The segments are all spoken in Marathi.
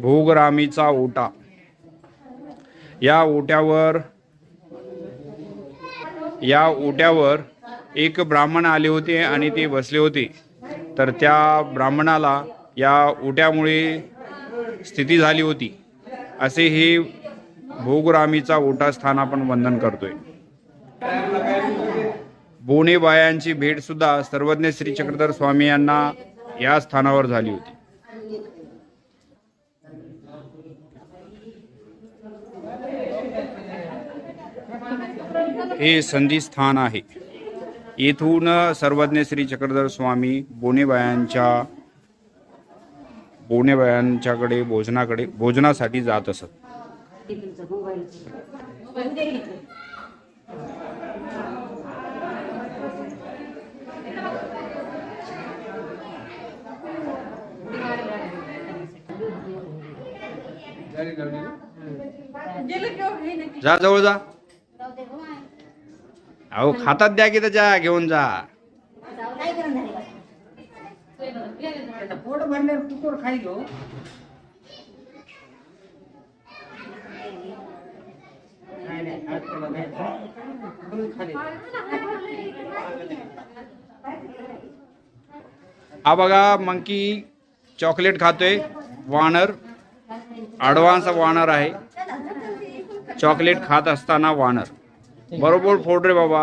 भोगरामीचा ओटा. या ओट्यावर या ओट्यावर एक ब्राह्मण आले होते आणि ते बसले होते. तर त्या ब्राह्मणाला या ओट्यामुळे स्थिती झाली होती. असे हे भोगरामीचा ओटा स्थान आपण वंदन करतोय. बोनेबायांची भेट सुद्धा सर्वज्ञ श्री चक्रधर स्वामी यांना या स्थानावर झाली होती. हे संधी स्थान आहे. येथून सर्वज्ञ श्री चक्रधर स्वामी बोनेबायांच्या बोनेबायांच्याकडे भोजनाकडे भोजनासाठी जात असत. जा जवळ जा. अहो खातात द्या की त्याच्या घेऊन जा. पोट भरल्यावर कुकर खाली. हा बघा मंकी चॉकलेट खातोय वानर. ॲडव्हान्स वानर आहे चॉकलेट खात असताना वानर बरोबर फोड रे बाबा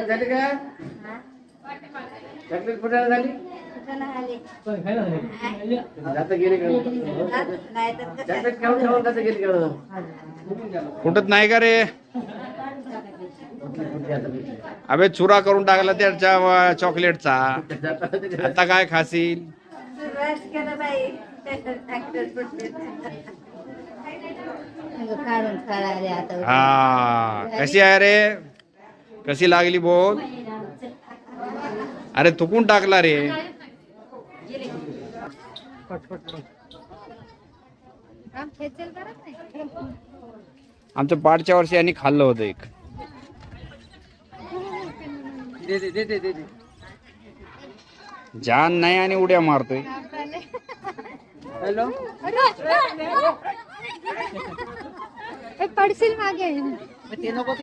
झाली का चॉकलेट फुटायला झाली कुठं नाही आले. जाता गेली का? रे? अबे चुरा करून टाकला त्याच्या चॉकलेटचा. आता काय आता हा कशी आहे रे? कशी लागली बोल? अरे थुकून टाकला रे. आमच्या पाठच्या वर्षी यांनी खाल्लं होतं एक. दे दे दे दे दे दे. जान नाही आणि उड्या मारतोय. हॅलो? पडशील मागे ते नको